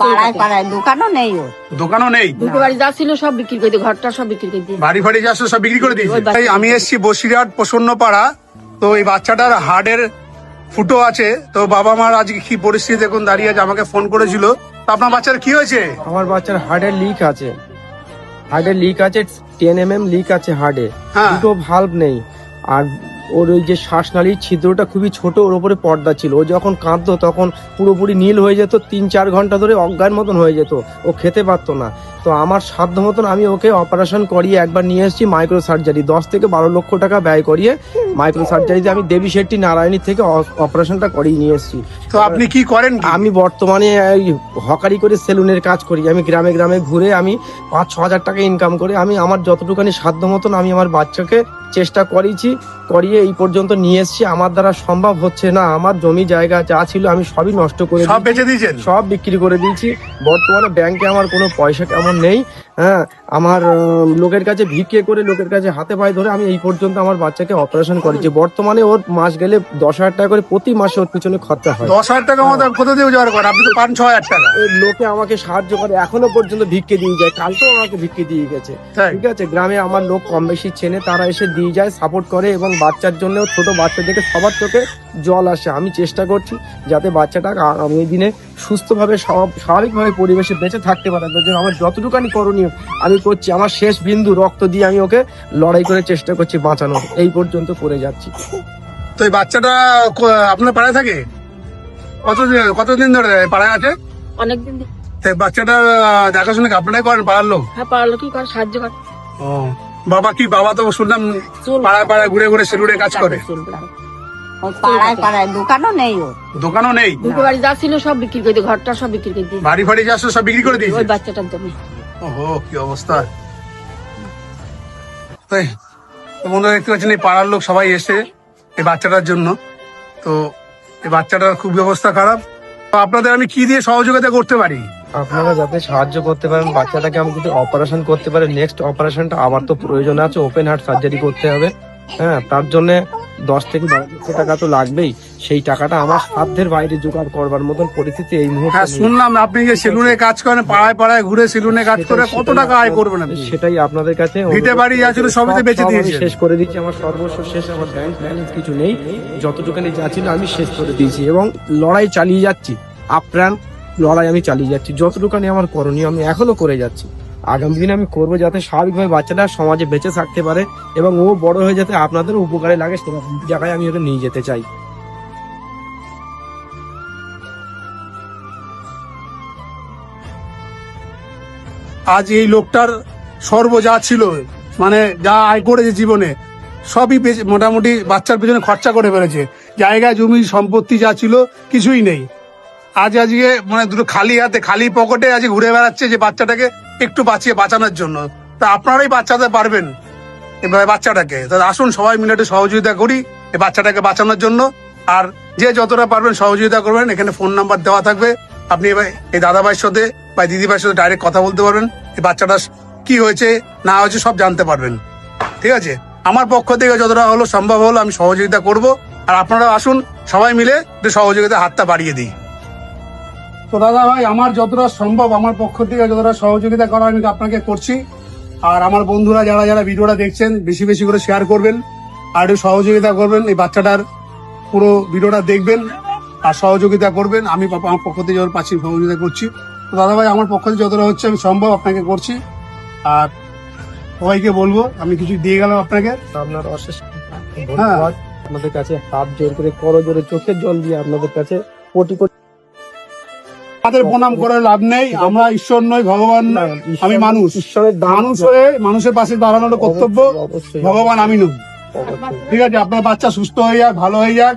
পাড়ায় পাড়ায় দোকানও নেই ও দোকানও নেই? দুটো বাড়ি যা ছিল সব বিক্রি করে দিয়ে ঘরটা সব বিক্রি করে দিয়ে। বাড়ি ফাড়ি যা সব বিক্রি করে দিয়েছে। তাই আমি এসেছি বসিরহাট প্রসন্ন পাড়া তো এই বাচ্চাটার হার্টের ফুটো আছে। তো বাবা মার আজকে কি পরিস্থিতি দেখুন দাঁড়িয়ে আছে আমাকে ফোন করেছিল। তো আপনার বাচ্চার কি হয়েছে? আমার বাচ্চার হার্টের লিক আছে। হার্টের লিক আছে টেন এম এম লিক আছে হার্টে হ্যাঁ। দুটো ভাল্ব নেই। আর ওর ওই যে শ্বাসনালীর ছিদ্রটা খুবই ছোট ওর উপরে পর্দা ছিল। ও যখন কাঁদতো তখন পুরোপুরি নীল হয়ে যেত তিন চার ঘণ্টা ধরে অজ্ঞান মতন হয়ে যেত। ও খেতে পারতো না। তো আমার সাধ্য মতন আমি ওকে অপারেশন করিয়ে একবার নিয়ে এসেছি মাইক্রো সার্জারি দশ থেকে বারো লক্ষ টাকা ব্যয় করিয়ে মাইক্রো সার্জারিতে আমি দেবী শেট্টি নারায়ণী থেকে অপারেশনটা করিয়ে নিয়ে এসেছি। তো আপনি কি করেন আমি বর্তমানে হকারি করে সেলুনের কাজ করি। আমি গ্রামে গ্রামে ঘুরে আমি পাঁচ ছ হাজার টাকা ইনকাম করে আমি আমার যতটুখানি সাধ্য মতন আমি আমার বাচ্চাকে চেষ্টা করেছি করিয়ে এই পর্যন্ত নিয়ে এসছি। আমার দ্বারা সম্ভব হচ্ছে না। আমার জমি জায়গা যা ছিল আমি সবই নষ্ট করে সব দিয়েছি। দিয়েছেন? সব বিক্রি করে দিয়েছি। বর্তমানে ব্যাংকে আমার কোনো পয়সা কেমন নেই। হ্যাঁ আমার লোকের কাছে ভিক্ষে করে লোকের কাছে হাতে পায়ে ধরে আমি এই পর্যন্ত আমার বাচ্চাকে অপারেশন করেছি। বর্তমানে ওর মাস গেলে দশ হাজার টাকা করে প্রতি মাসে ওর পিছনে খরচা হয়। দশ হাজার টাকা আমাদের কোথা দিয়ে জোগাড় করেন আপনি তো পান ছ হাজার টাকা। লোকে আমাকে সাহায্য করে এখনও পর্যন্ত ভিক্ষে দিয়ে যায় কালকেও আমাকে ভিক্ষে দিয়ে গেছে। ঠিক আছে গ্রামে আমার লোক কম বেশি চেনে তারা এসে দিয়ে যায় সাপোর্ট করে এবং বাচ্চার জন্য ছোট বাচ্চা থেকে সবার চোখে জল আসে। আমি চেষ্টা করছি যাতে বাচ্চাটা আগামী দিনে সুস্থভাবে স্বাভাব- স্বাভাবিকভাবে পরিবেশে বেঁচে থাকতে পারে। আমার যতটুকানি করণীয় আমি করছি আমার শেষ বিন্দু রক্ত দিয়ে আমি ওকে লড়াই করে চেষ্টা করছি বাঁচানোর। এই পর্যন্ত করে যাচ্ছি। তো এই বাচ্চাটা আপনার পাড়ায় থাকে? কতদিন কতদিন ধরে পাড়ায় আছে? অনেকদিন বাচ্চাটা দেখাশোনা কি আপনারাই করেন পাড়ার লোক? হ্যাঁ পারল কি করে সাহায্য করে। ও বাবা কি বাবা তো শুনলাম চুল। পাড়ায় পাড়ায় ঘুরে ঘুরে সেলুনে কাজ করে। পাড়ায় পাড়ায় দোকানও নেই ও দোকানও নেই? দুটো বাড়ি যা ছিল সব বিক্রি করে দিয়ে ঘরটা সব বিক্রি করে দিয়ে বাড়ি ফাড়ি যা সব বিক্রি করে দিয়েছে? ওই বাচ্চাটার জন্য। ওহো তাই বন্ধুরা, দেখতে পাচ্ছেন, এই পাড়ার লোক সবাই এসে এই বাচ্চাটার জন্য। তো এই বাচ্চাটার খুব অবস্থা খারাপ। তো আপনাদের আমি কি দিয়ে সহযোগিতা করতে পারি? আপনারা যাতে সাহায্য করতে পারেন, বাচ্চাটাকে আমি যদি অপারেশন করতে পারে নেক্সট অপারেশনটা আমার তো প্রয়োজন আছে ওপেন হার্ট সার্জারি করতে হবে। হ্যাঁ তার জন্য দশ থেকে বারো লক্ষ টাকা তো লাগবেই সেই টাকাটা আমার সাধ্যের বাইরে জোগাড় করবার মতন পরিস্থিতি এই মুহূর্তে হ্যাঁ। শুনলাম আপনি যে সেলুনে কাজ করেন পাড়ায় পাড়ায় ঘুরে সেলুনে কাজ করে কত টাকা আয় করবেন আপনি সেটাই আপনাদের কাছে ভিটে বাড়ি যা ছিল সবই তো বেচে দিয়েছেন। শেষ করে দিচ্ছি আমার সর্বস্ব শেষ আমার ব্যাংক ব্যালেন্স কিছু নেই যতটুকুনি যা ছিল আমি শেষ করে দিয়েছি এবং লড়াই চালিয়ে যাচ্ছি আপ্রাণ লড়াই আমি চালিয়ে যাচ্ছি যতটুকুনি আমার করণীয় আমি এখনও করে যাচ্ছি আগামী দিনে আমি করব যাতে স্বাভাবিকভাবে বাচ্চাটা সমাজে বেঁচে থাকতে পারে এবং ও বড় হয়ে যাতে আপনাদের উপকারে লাগে সেরকম জায়গায় আমি ওকে নিয়ে যেতে চাই। আজ এই লোকটার সর্ব যা ছিল মানে যা আয় করেছে জীবনে, সবই মোটামুটি বাচ্চার পেছনে খরচা করে ফেলেছে। জায়গা জমি, সম্পত্তি যা ছিল, কিছুই নেই। আজ আজকে মানে দুটো খালি হাতে, খালি পকেটে আজ ঘুরে বেড়াচ্ছে যে বাচ্চাটাকে একটু বাঁচিয়ে বাঁচানোর জন্য। তা আপনারাই বাঁচাতে পারবেন এবার বাচ্চাটাকে। তা আসুন সবাই মিলে একটু সহযোগিতা করি এই বাচ্চাটাকে বাঁচানোর জন্য। আর যে যতটা পারবেন সহযোগিতা করবেন। এখানে ফোন নাম্বার দেওয়া থাকবে। আপনি এবার এই দাদাভাইয়ের সাথে বা দিদি ভাইয়ের সাথে ডাইরেক্ট কথা বলতে পারবেন। এই বাচ্চাটা কি হয়েছে, না হয়েছে সব জানতে পারবেন। ঠিক আছে? আমার পক্ষ থেকে যতটা হলো সম্ভব হলো আমি সহযোগিতা করব। আর আপনারা আসুন সবাই মিলে একটু সহযোগিতা হাতটা বাড়িয়ে দিই। তো দাদা ভাই আমার যতটা সম্ভব আমার পক্ষ থেকে যতটা সহযোগিতা করা আমি আপনাকে করছি। আর আমার বন্ধুরা যারা যারা ভিডিওটা দেখছেন বেশি বেশি করে শেয়ার করবেন। আর একটু সহযোগিতা করবেন এই বাচ্চাটার পুরো ভিডিওটা দেখবেন আর সহযোগিতা করবেন। আমি আমার পক্ষ থেকে যখন পাচ্ছি সহযোগিতা করছি। তো দাদা ভাই আমার পক্ষ থেকে যতটা হচ্ছে আমি সম্ভব আপনাকে করছি। আর সবাইকে বলব আমি কিছু দিয়ে গেলাম আপনাকে। আপনার অশেষ ধন্যবাদ। আপনাদের কাছে হাত জোর করে করো জোরে চোখের জল দিয়ে আপনাদের কাছে কোটি কোটি আমাদের প্রণাম করে লাভ নেই। আমরা ঈশ্বর নই ভগবান আমি মানুষ। ঈশ্বরের মানুষ হয়ে মানুষের পাশে দাঁড়ানোর কর্তব্য ভগবান আমি নই। ঠিক আছে আপনার বাচ্চা সুস্থ হয়ে যাক ভালো হয়ে যাক।